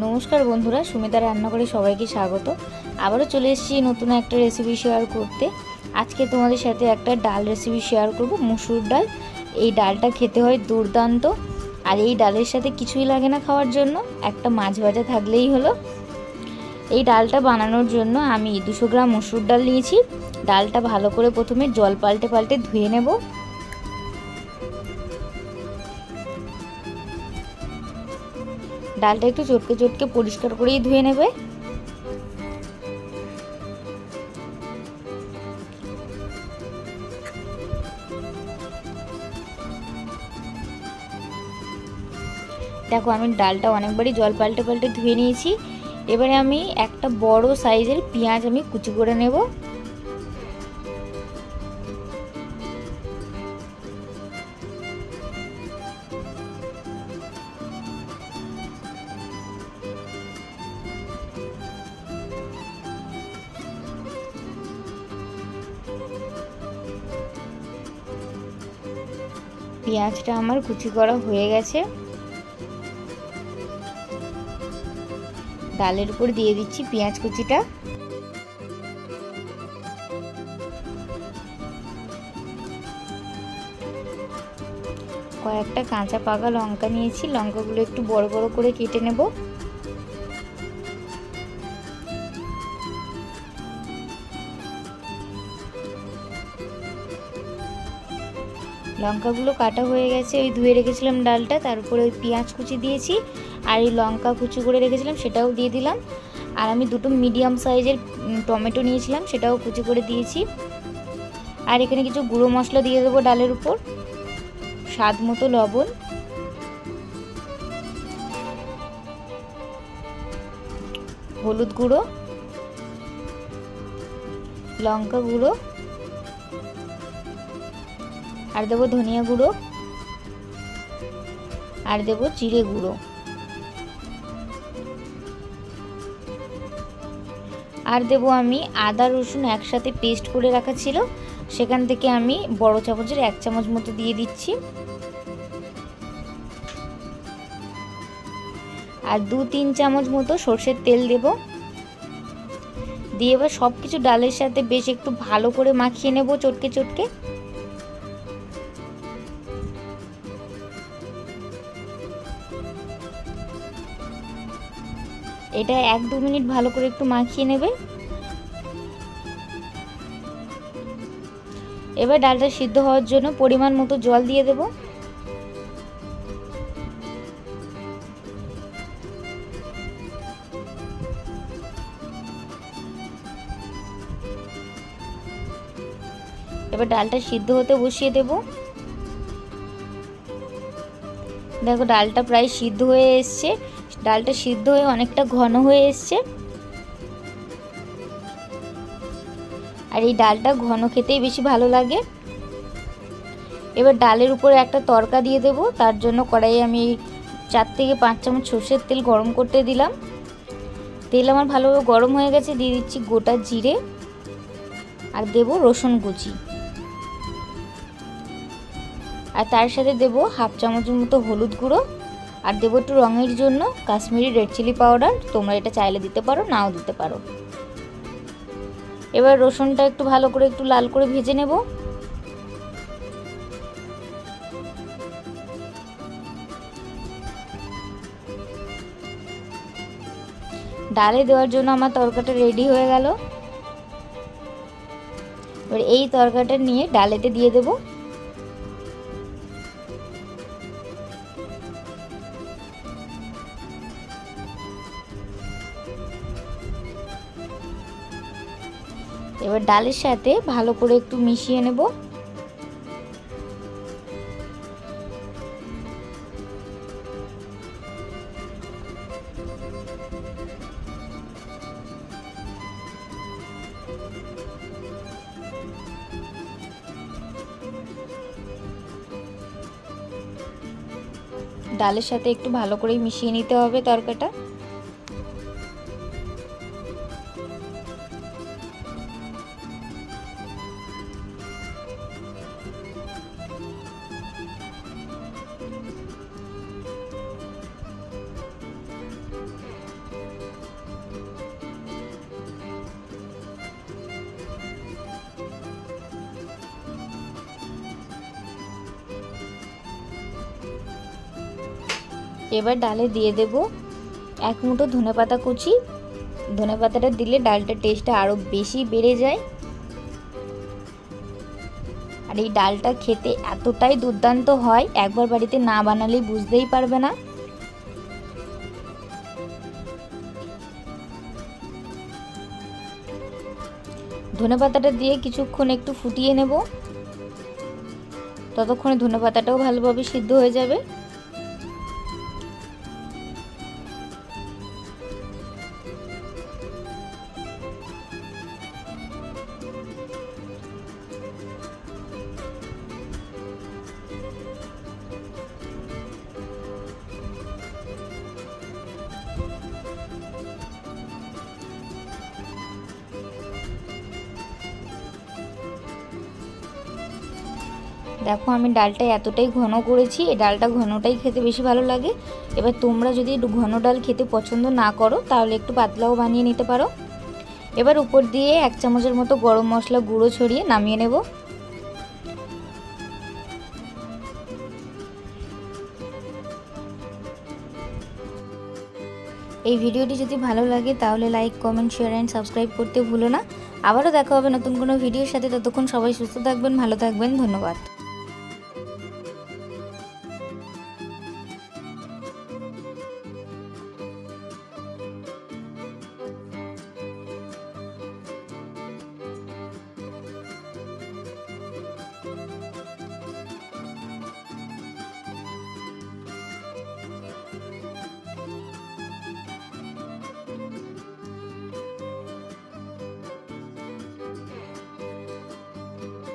নমস্কার বন্ধুরা, সুমিতা রান্নাঘরে সবাইকে স্বাগত। আবারও চলে এসেছি নতুন একটা রেসিপি শেয়ার করতে। আজকে তোমাদের সাথে একটা ডাল রেসিপি শেয়ার করব, মুসুর ডাল। এই ডালটা খেতে হয় দুর্দান্ত। আর এই ডালের সাথে কিছুই লাগে না খাওয়ার জন্য, একটা মাছ ভাজা থাকলেই হলো। এই ডালটা বানানোর জন্য আমি দুশো গ্রাম মসুর ডাল নিয়েছি। ডালটা ভালো করে প্রথমে জল পাল্টে পাল্টে ধুয়ে নেব। ডালটা একটু চটকে চটকে পরিষ্কার করেই ধুয়ে নেবে। দেখো, আমি ডালটা অনেকবারই জল পাল্টে পাল্টে ধুয়ে নিয়েছি। এবারে আমি একটা বড় সাইজের পেঁয়াজ আমি কুচি করে নেব। পেঁয়াজটা আমার কুচি করা হয়ে গেছে। ডালের উপর দিয়ে দিচ্ছি পেঁয়াজ কুচিটা। কয়েকটা কাঁচা পাকা লঙ্কা নিয়েছি, লঙ্কাগুলো একটু বড় বড় করে কেটে নেব। লঙ্কাগুলো কাটা হয়ে গেছে, ওই ধুয়ে রেখেছিলাম ডালটা, তার উপরে ওই পেঁয়াজ কুচি দিয়েছি, আর এই লঙ্কা কুচি করে রেখেছিলাম, সেটাও দিয়ে দিলাম। আর আমি দুটো মিডিয়াম সাইজের টমেটো নিয়েছিলাম, সেটাও কুচি করে দিয়েছি। আর এখানে কিছু গুঁড়ো মশলা দিয়ে দেবো ডালের উপর, স্বাদ মতো লবণ। হলুদ গুঁড়ো, লঙ্কা গুঁড়ো আর দেবো ধনিয়া গুঁড়ো, আর দেবো জিরে গুঁড়ো। আর দেবো আমি আদা, রসুন একসাথে পেস্ট করে রাখা ছিল। সেখান থেকে আমি বড় চামচের এক চামচ মতো দিয়ে দিচ্ছি। আর দু তিন চামচ মতো সর্ষের তেল দেব। দিয়ে এবার সব কিছু ডালের সাথে বেশ একটু ভালো করে মাখিয়ে নেব চটকে চটকে। এটা এক দু মিনিট ভালো করে একটু মাখিয়ে নেবে। এবার ডালটা সিদ্ধ হওয়ার জন্য পরিমাণ মতো জল দিয়ে দেব। এবার ডালটা সিদ্ধ হতে বসিয়ে দেব। দেখো ডালটা প্রায় সিদ্ধ হয়ে এসছে। ডালটা সিদ্ধ হয়ে অনেকটা ঘন হয়ে এসছে। আর এই ডালটা ঘন খেতেই বেশি ভালো লাগে। এবার ডালের উপরে একটা তরকা দিয়ে দেব, তার জন্য কড়াইয়ে আমি চার থেকে পাঁচ চামচ সর্ষের তেল গরম করতে দিলাম। তেল আমার ভালোভাবে গরম হয়ে গেছে, দিয়ে দিচ্ছি গোটা জিরে আর দেব রসুন কুচি। আর তার সাথে দেব হাফ চামচের মতো হলুদ গুঁড়ো। আর দেবো একটু রঙের জন্য কাশ্মীরি রেড চিলি পাউডার তোমরা এটা চাইলে দিতে পারো, নাও দিতে পারো। এবার রসুনটা একটু ভালো করে একটু লাল করে ভেজে নেব। ডালে দেওয়ার জন্য আমার তরকাটা রেডি হয়ে গেল। এবার এই তরকাটা নিয়ে ডালেতে দিয়ে দেবো। এবার ডালের সাথে ভালো করে একটু মিশিয়ে নেব। ডালের সাথে একটু ভালো করে মিশিয়ে নিতে হবে তরকাটা। এবার ডালে দিয়ে দেব এক মুঠো ধনে পাতা কুচি। ধনে পাতাটা দিলে ডালটার টেস্টটা আরও বেশি বেড়ে যায়। আর এই ডালটা খেতে এতটাই দুর্দান্ত হয়, একবার বাড়িতে না বানালেই বুঝতেই পারবে না। ধনে পাতাটা দিয়ে কিছুক্ষণ একটু ফুটিয়ে নেব। ততক্ষণে ধনে পাতাটাও ভালোভাবে সিদ্ধ হয়ে যাবে। দেখো আমি ডালটা এতটাই ঘন করেছি, এই ডালটা ঘনটাই খেতে বেশি ভালো লাগে। এবার তোমরা যদি একটু ঘন ডাল খেতে পছন্দ না করো, তাহলে একটু পাতলাও বানিয়ে নিতে পারো। এবার উপর দিয়ে এক চামচের মতো গরম মশলা গুঁড়ো ছড়িয়ে নামিয়ে নেব। এই ভিডিওটি যদি ভালো লাগে, তাহলে like, comment, share and subscribe করতে ভুলো না। আবারও দেখা হবে নতুন কোনো ভিডিওর সাথে, ততক্ষণ সবাই সুস্থ থাকবেন, ভালো থাকবেন, ধন্যবাদ।